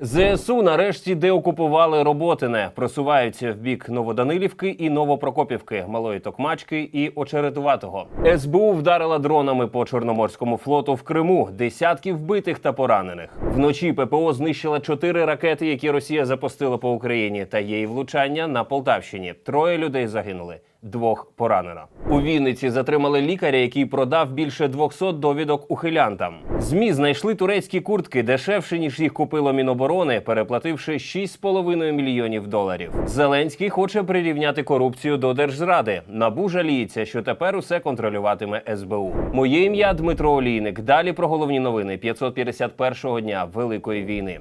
ЗСУ нарешті деокупували Роботине, просуваються в бік Новоданилівки і Новопрокопівки, Малої Токмачки і Очеретуватого. СБУ вдарила дронами по Чорноморському флоту в Криму. Десятки вбитих та поранених. Вночі ППО знищила чотири ракети, які Росія запустила по Україні, та і влучання на Полтавщині. Троє людей загинули. Двох поранено. У Вінниці затримали лікаря, який продав більше 200 довідок ухилянтам. Змі знайшли турецькі куртки дешевше ніж їх купило Міноборони, переплативши 6,5 мільйонів доларів. Зеленський хоче прирівняти корупцію до держзради. Набу жаліється, що тепер усе контролюватиме СБУ. Моє ім'я Дмитро Олійник. Далі про головні новини 551-го дня Великої війни.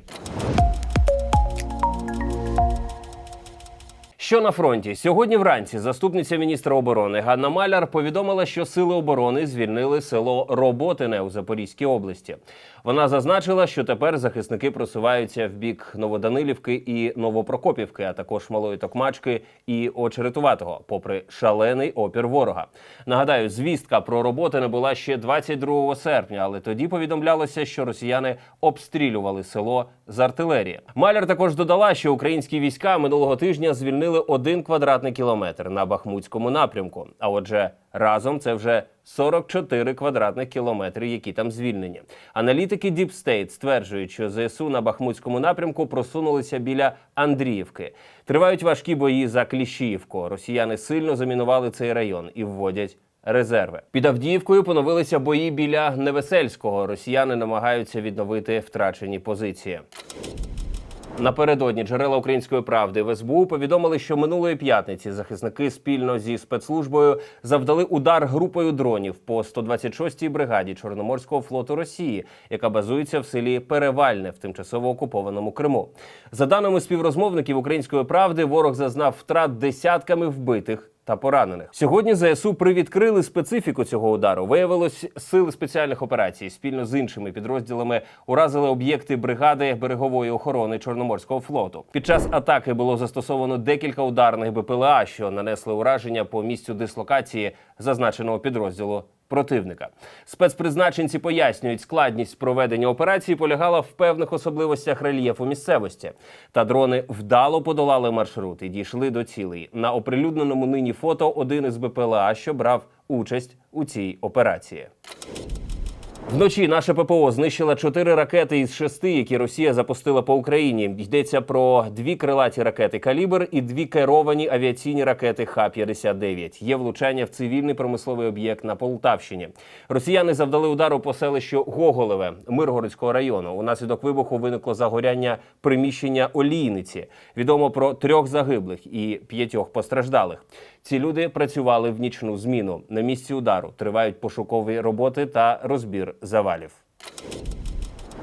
Що на фронті сьогодні вранці заступниця міністра оборони Ганна Маляр повідомила, що сили оборони звільнили село Роботине у Запорізькій області. Вона зазначила, що тепер захисники просуваються в бік Новоданилівки і Новопрокопівки, а також Малої Токмачки і Очеретуватого, попри шалений опір ворога. Нагадаю, звістка про Роботине була ще 22 серпня, але тоді повідомлялося, що росіяни обстрілювали село з артилерії. Маляр також додала, що українські війська минулого тижня звільнили один квадратний кілометр на Бахмутському напрямку. А отже, разом це вже 44 квадратних кілометри, які там звільнені. Аналітики Deep State стверджують, що ЗСУ на Бахмутському напрямку просунулися біля Андріївки. Тривають важкі бої за Кліщіївку. Росіяни сильно замінували цей район і вводять. Резерви під Авдіївкою поновилися бої біля Невесельського. Росіяни намагаються відновити втрачені позиції. Напередодні джерела української правди в СБУ повідомили, що минулої п'ятниці захисники спільно зі спецслужбою завдали удар групою дронів по 126-й бригаді Чорноморського флоту Росії, яка базується в селі Перевальне в тимчасово окупованому Криму. За даними співрозмовників української правди, ворог зазнав втрат десятками вбитих та поранених. Сьогодні ЗСУ привідкрили специфіку цього удару. Виявилось, сили спеціальних операцій спільно з іншими підрозділами уразили об'єкти бригади берегової охорони Чорноморського флоту. Під час атаки було застосовано декілька ударних БПЛА, що нанесли ураження по місцю дислокації зазначеного підрозділу. Противника спецпризначенці пояснюють, складність проведення операції полягала в певних особливостях рельєфу місцевості. Та дрони вдало подолали маршрут і дійшли до цілей. На оприлюдненому нині фото один із БПЛА, що брав участь у цій операції. Вночі наше ППО знищила чотири ракети із шести, які Росія запустила по Україні. Йдеться про дві крилаті ракети Калібр і дві керовані авіаційні ракети Х-59. Є влучання в цивільний промисловий об'єкт на Полтавщині. Росіяни завдали удару по селищу Гоголеве Миргородського району. Унаслідок вибуху виникло загоряння приміщення олійниці. Відомо про трьох загиблих і п'ятьох постраждалих. Ці люди працювали в нічну зміну. На місці удару тривають пошукові роботи та розбір завалів.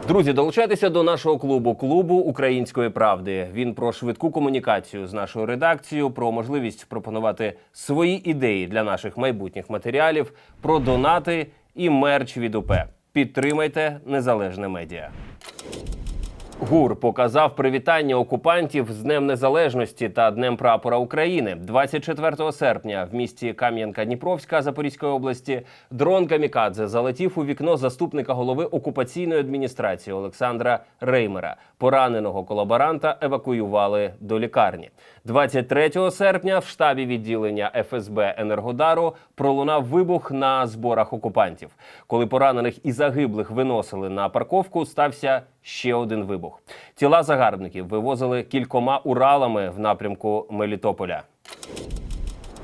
Друзі, долучайтеся до нашого клубу клубу української правди. Він про швидку комунікацію з нашою редакцією, про можливість пропонувати свої ідеї для наших майбутніх матеріалів, про донати і мерч від УП. Підтримайте незалежне медіа. ГУР показав привітання окупантів з Днем Незалежності та Днем Прапора України 24 серпня в місті Кам'янка-Дніпровська Запорізької області. Дрон Камікадзе залетів у вікно заступника голови окупаційної адміністрації Олександра Реймера. Пораненого колаборанта евакуювали до лікарні. 23 серпня в штабі відділення ФСБ Енергодару пролунав вибух на зборах окупантів. Коли поранених і загиблих виносили на парковку, стався ще один вибух. Тіла загарбників вивозили кількома уралами в напрямку Мелітополя.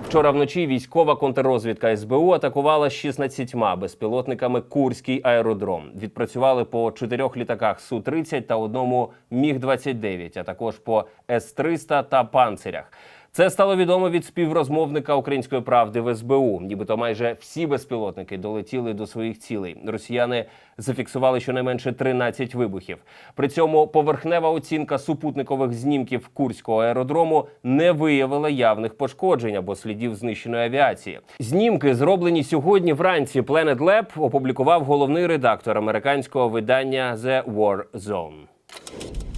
Вчора вночі військова контррозвідка СБУ атакувала з 16 безпілотниками Курський аеродром. Відпрацювали по чотирьох літаках Су-30 та одному Міг-29, а також по С-300 та панцирях. Це стало відомо від співрозмовника української правди в СБУ. Нібито майже всі безпілотники долетіли до своїх цілей. Росіяни зафіксували щонайменше 13 вибухів. При цьому поверхнева оцінка супутникових знімків Курського аеродрому не виявила явних пошкоджень або слідів знищеної авіації. Знімки, зроблені сьогодні вранці, Planet Lab опублікував головний редактор американського видання The War Zone.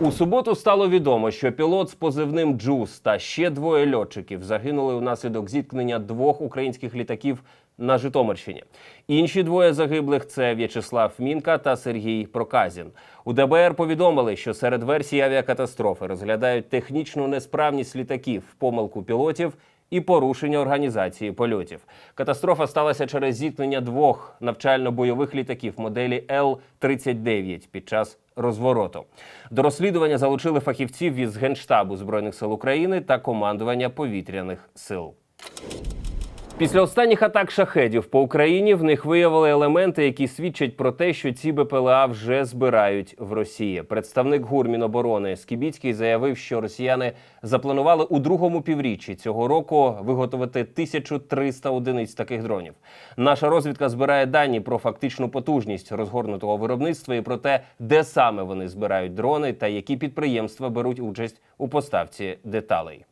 У суботу стало відомо, що пілот з позивним Джус та ще двоє льотчиків загинули внаслідок зіткнення двох українських літаків на Житомирщині. Інші двоє загиблих це В'ячеслав Мінка та Сергій Проказін. У ДБР повідомили, що серед версій авіакатастрофи розглядають технічну несправність літаків, помилку пілотів і порушення організації польотів. Катастрофа сталася через зіткнення двох навчально-бойових літаків моделі Л-39 під час розвороту. До розслідування залучили фахівців із Генштабу Збройних сил України та командування повітряних сил. Після останніх атак шахедів по Україні в них виявили елементи, які свідчать про те, що ці БПЛА вже збирають в Росії. Представник ГУР Міноборони Скібіцький заявив, що росіяни запланували у другому півріччі цього року виготовити 1300 одиниць таких дронів. Наша розвідка збирає дані про фактичну потужність розгорнутого виробництва і про те, де саме вони збирають дрони та які підприємства беруть участь у поставці деталей.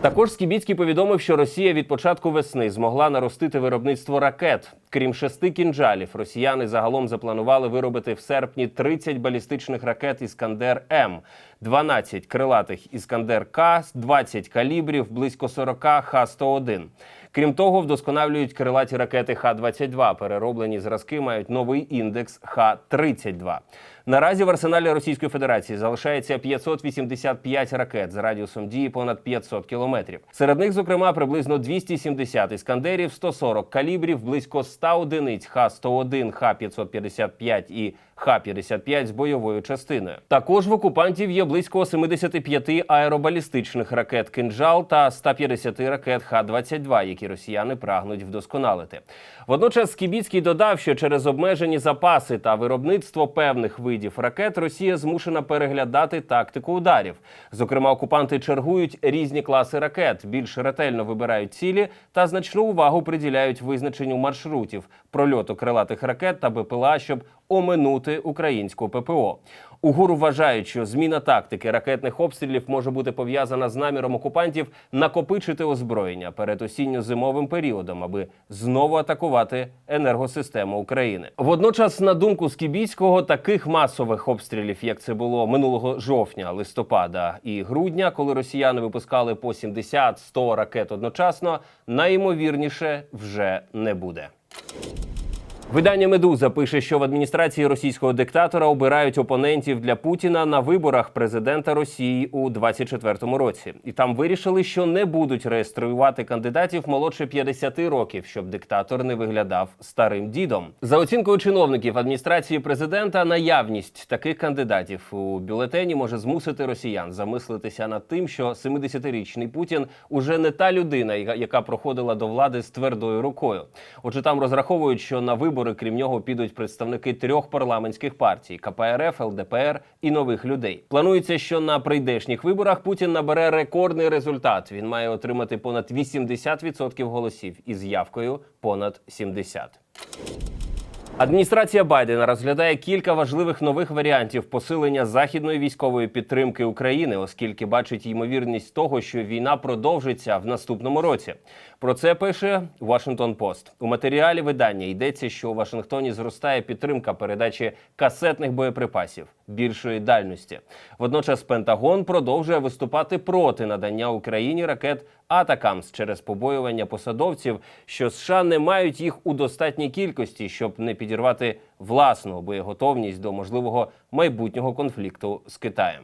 Також Скібіцький повідомив, що Росія від початку весни змогла наростити виробництво ракет. Крім шести кінжалів, росіяни загалом запланували виробити в серпні 30 балістичних ракет Іскандер М, 12 крилатих Іскандер К, 20 калібрів, близько 40 Х-101. Крім того, вдосконалюють крилаті ракети Х-22. Перероблені зразки мають новий індекс Х-32. Наразі в арсеналі Російської Федерації залишається 585 ракет з радіусом дії понад 500 кілометрів. Серед них, зокрема, приблизно 270 іскандерів, 140 калібрів, близько 100 одиниць Х-101, Х-555 і Х-55 з бойовою частиною. Також в окупантів є близько 75 аеробалістичних ракет «Кинжал» та 150 ракет Х-22, які росіяни прагнуть вдосконалити. Водночас Скібіцький додав, що через обмежені запаси та виробництво певних видів ракет Росія змушена переглядати тактику ударів. Зокрема, окупанти чергують різні класи ракет, більш ретельно вибирають цілі та значну увагу приділяють визначенню маршрутів прольоту крилатих ракет та БПЛА, щоб оминути українську ППО. У ГУР вважають, що зміна тактики ракетних обстрілів може бути пов'язана з наміром окупантів накопичити озброєння перед осінньо-зимовим періодом, аби знову атакувати енергосистему України. Водночас, на думку Скібіцького, таких масових обстрілів, як це було минулого жовтня, листопада і грудня, коли росіяни випускали по 70-100 ракет одночасно, найімовірніше вже не буде. Видання Медуза пише, що в адміністрації російського диктатора обирають опонентів для Путіна на виборах президента Росії у 24-му році, і там вирішили, що не будуть реєструвати кандидатів молодше 50 років, щоб диктатор не виглядав старим дідом. За оцінкою чиновників адміністрації президента, наявність таких кандидатів у бюлетені може змусити росіян замислитися над тим, що 70-річний Путін уже не та людина, яка- проходила до влади з твердою рукою. Отже, там розраховують, що на вибори, крім нього, підуть представники трьох парламентських партій: КПРФ, ЛДПР і нових людей. Планується, що на прийдешніх виборах Путін набере рекордний результат. Він має отримати понад 80% голосів із явкою понад 70%. Адміністрація Байдена розглядає кілька важливих нових варіантів посилення західної військової підтримки України, оскільки бачить ймовірність того, що війна продовжиться в наступному році. Про це пише Washington Post. У матеріалі видання йдеться, що у Вашингтоні зростає підтримка передачі касетних боєприпасів більшої дальності. Водночас Пентагон продовжує виступати проти надання Україні ракет Атакамс через побоювання посадовців, що США не мають їх у достатній кількості, щоб не підірвати власну боєготовність до можливого майбутнього конфлікту з Китаєм.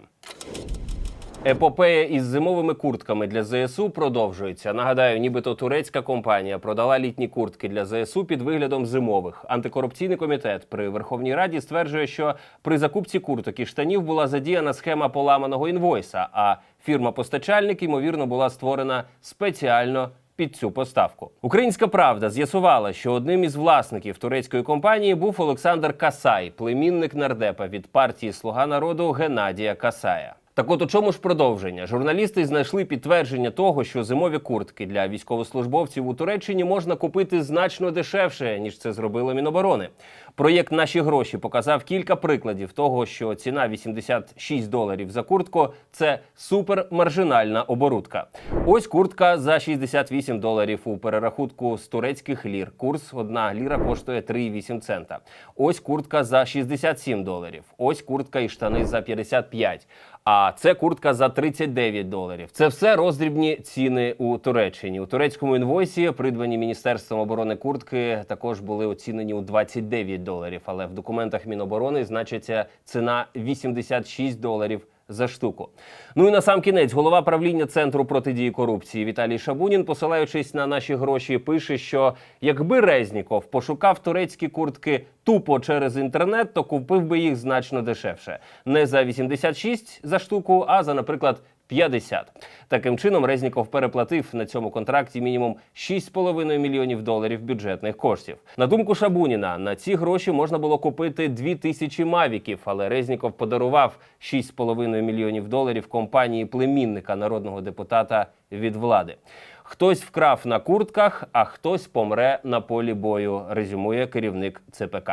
Епопея із зимовими куртками для ЗСУ продовжується. Нагадаю, нібито турецька компанія продала літні куртки для ЗСУ під виглядом зимових. Антикорупційний комітет при Верховній Раді стверджує, що при закупці курток і штанів була задіяна схема поламаного інвойса, а фірма-постачальник ймовірно була створена спеціально. Під цю поставку українська правда з'ясувала, що одним із власників турецької компанії був Олександр Касай, племінник нардепа від партії Слуга народу Геннадія Касая. Так от у чому ж продовження? Журналісти знайшли підтвердження того, що зимові куртки для військовослужбовців у Туреччині можна купити значно дешевше, ніж це зробило Міноборони. Проєкт Наші гроші показав кілька прикладів того, що ціна 86 доларів за куртку це супермаржинальна оборудка. Ось куртка за 68 доларів у перерахунку з турецьких лір. Курс одна ліра коштує 3,8 цента. Ось куртка за 67 доларів. Ось куртка і штани за 55. А це куртка за 39 доларів. Це все роздрібні ціни у Туреччині. У турецькому інвойсі придбані міністерством оборони куртки також були оцінені у 29 доларів. Але в документах Міноборони значиться ціна 86 доларів. За штуку. Ну і на сам кінець голова правління центру протидії корупції Віталій Шабунін, посилаючись на наші гроші, пише, що якби Резніков пошукав турецькі куртки тупо через інтернет, то купив би їх значно дешевше. Не за 86 за штуку, а за, наприклад, 50. Таким чином, Резніков переплатив на цьому контракті мінімум 6,5 мільйонів доларів бюджетних коштів. На думку Шабуніна, на ці гроші можна було купити 2 тисячі мавіків, але Резніков подарував 6,5 мільйонів доларів компанії племінника народного депутата від влади. Хтось вкрав на куртках, а хтось помре на полі бою. Резюмує керівник ЦПК.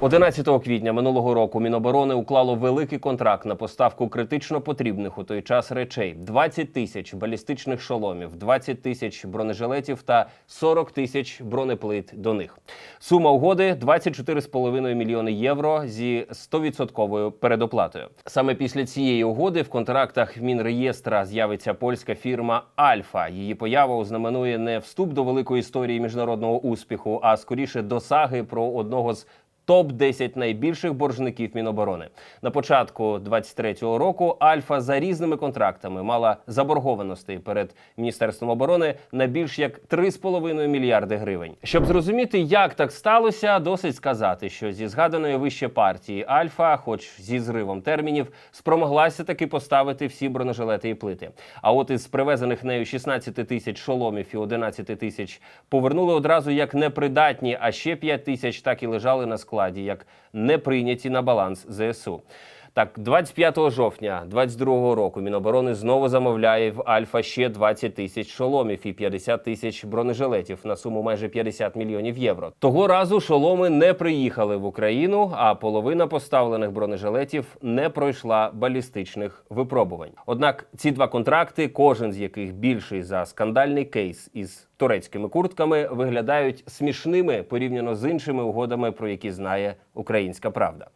11 квітня минулого року Міноборони уклало великий контракт на поставку критично потрібних у той час речей: 20 тисяч балістичних шоломів, 20 тисяч бронежилетів та 40 тисяч бронеплит до них. Сума угоди 24,5 мільйони євро зі 100% передоплатою. Саме після цієї угоди в контрактах Мінреєстра з'явиться польська фірма Альфа. Її поява ознаменує не вступ до великої історії міжнародного успіху, а скоріше досаги про одного з топ 10 найбільших боржників Міноборони. На початку 23-го року Альфа за різними контрактами мала заборгованостей перед міністерством оборони на більш як 3,5 мільярди гривень. Щоб зрозуміти, як так сталося, досить сказати, що зі згаданої вище партії Альфа, хоч зі зривом термінів, спромоглася таки поставити всі бронежилети і плити. А от із привезених нею 16 тисяч шоломів і 11 тисяч повернули одразу як непридатні, а ще 5 тисяч так і лежали на складі, як не прийняті на баланс ЗСУ. Так, 25 жовтня 22 року Міноборони знову замовляє в Альфа ще 20 тисяч шоломів і 50 тисяч бронежилетів на суму майже 50 мільйонів євро. Того разу шоломи не приїхали в Україну, а половина поставлених бронежилетів не пройшла балістичних випробувань. Однак ці два контракти, кожен з яких більший за скандальний кейс із турецькими куртками, виглядають смішними порівняно з іншими угодами, про які знає українська правда.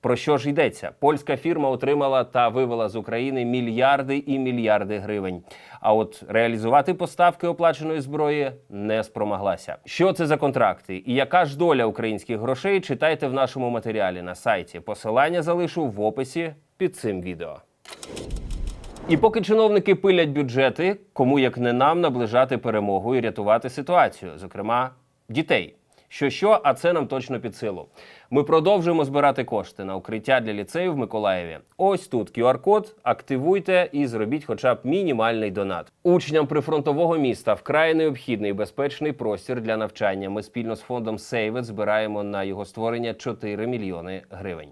Про що ж йдеться? Польська фірма отримала та вивела з України мільярди і мільярди гривень. А от реалізувати поставки оплаченої зброї не спромоглася. Що це за контракти і яка ж доля українських грошей? Читайте в нашому матеріалі на сайті. Посилання залишу в описі під цим відео. І поки чиновники пилять бюджети, кому як не нам наближати перемогу і рятувати ситуацію, зокрема дітей. Що що, а це нам точно під силу. Ми продовжуємо збирати кошти на укриття для ліцею в Миколаєві. Ось тут QR-код, активуйте і зробіть хоча б мінімальний донат. Учням прифронтового міста вкрай необхідний безпечний простір для навчання. Ми спільно з фондом Сейвет збираємо на його створення 4 мільйони гривень.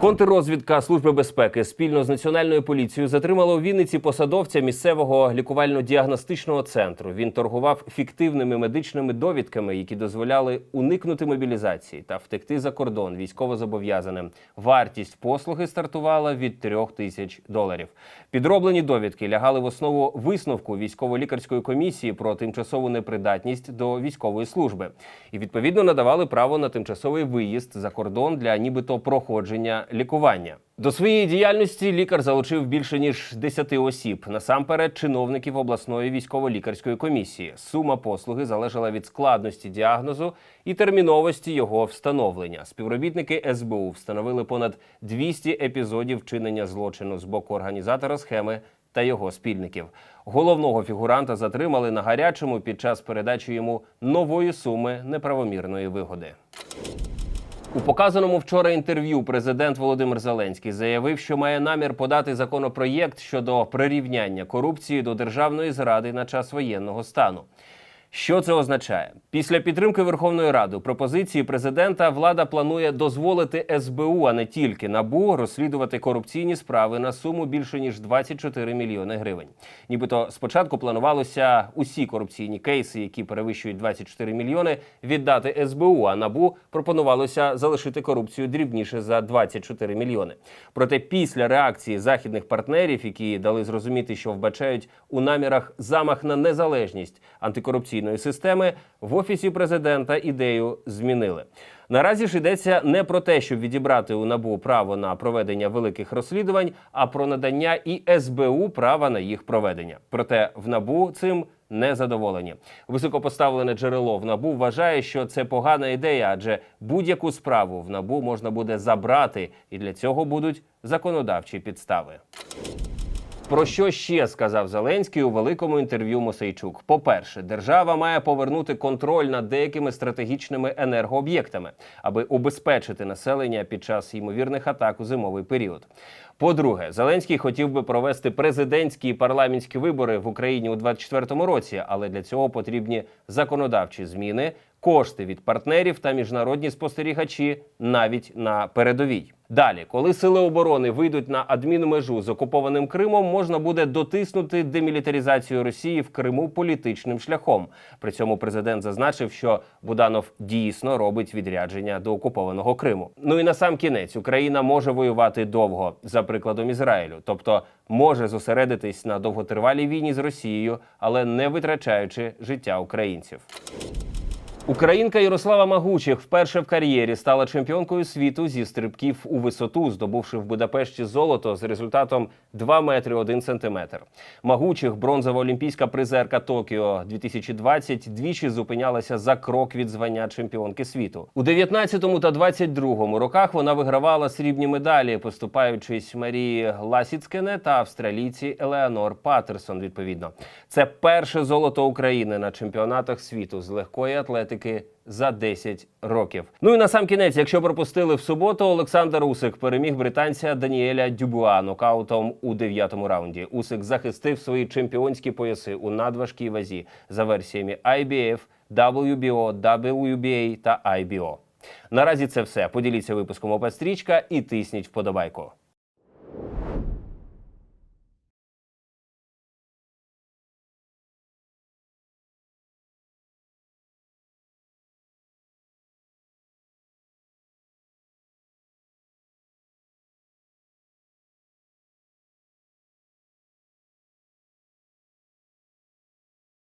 Контррозвідка Служби безпеки спільно з національною поліцією затримала у Вінниці посадовця місцевого лікувально-діагностичного центру. Він торгував фіктивними медичними довідками, які дозволяли уникнути мобілізації та втекти за кордон військовозобов'язаним. Вартість послуги стартувала від трьох тисяч доларів. Підроблені довідки лягали в основу висновку військово-лікарської комісії про тимчасову непридатність до військової служби і відповідно надавали право на тимчасовий виїзд за кордон для нібито проходження лікування. До своєї діяльності лікар залучив більше ніж 10 осіб, насамперед чиновників обласної військово-лікарської комісії. Сума послуги залежала від складності діагнозу і терміновості його встановлення. Співробітники СБУ встановили понад 200 епізодів вчинення злочину з боку організатора схеми та його спільників. Головного фігуранта затримали на гарячому під час передачі йому нової суми неправомірної вигоди. У показаному вчора інтерв'ю президент Володимир Зеленський заявив, що має намір подати законопроєкт щодо прирівняння корупції до державної зради на час воєнного стану. Що це означає? Після підтримки Верховної Ради пропозиції президента влада планує дозволити СБУ, а не тільки набу, розслідувати корупційні справи на суму більше ніж 24 мільйони гривень. Нібито спочатку планувалося усі корупційні кейси, які перевищують 24 мільйони, віддати СБУ. А набу пропонувалося залишити корупцію дрібніше за 24 мільйони. Проте після реакції західних партнерів, які дали зрозуміти, що вбачають у намірах замах на незалежність антикорупційної інформаційної системи в офісі президента ідею змінили. Наразі ж йдеться не про те, щоб відібрати у набу право на проведення великих розслідувань, а про надання і СБУ права на їх проведення. Проте в набу цим не задоволені. Високопоставлене джерело в набу вважає, що це погана ідея, адже будь-яку справу в набу можна буде забрати, і для цього будуть законодавчі підстави. Про що ще сказав Зеленський у великому інтерв'ю Мосейчук? По-перше, держава має повернути контроль над деякими стратегічними енергооб'єктами, аби убезпечити населення під час ймовірних атак у зимовий період. По-друге, Зеленський хотів би провести президентські і парламентські вибори в Україні у 2024 році, але для цього потрібні законодавчі зміни, кошти від партнерів та міжнародні спостерігачі навіть на передовій. Далі, коли сили оборони вийдуть на адмінмежу з окупованим Кримом, можна буде дотиснути демілітаризацію Росії в Криму політичним шляхом. При цьому президент зазначив, що Буданов дійсно робить відрядження до окупованого Криму. Ну і на сам кінець Україна може воювати довго, за прикладом Ізраїлю, тобто може зосередитись на довготривалій війні з Росією, але не витрачаючи життя українців. Українка Ярослава Магучих вперше в кар'єрі стала чемпіонкою світу зі стрибків у висоту, здобувши в Будапешті золото з результатом 2 метри 1 сантиметр. Магучих, бронзова олімпійська призерка Токіо 2020, двічі зупинялася за крок від звання чемпіонки світу. У 19-му та 22-му роках вона вигравала срібні медалі, поступаючись Марії Ласіцкене та австралійці Елеонор Патерсон. Відповідно, це перше золото України на чемпіонатах світу з легкої атлетики за 10 років. Ну і на сам кінець, якщо пропустили в суботу, Олександр Усик переміг британця Даніеля Дюбуа нокаутом у дев'ятому раунді. Усик захистив свої чемпіонські пояси у надважкій вазі за версіями IBF, WBO, WBA та IBO. Наразі це все. Поділіться випуском ОП Стрічка і тисніть вподобайку.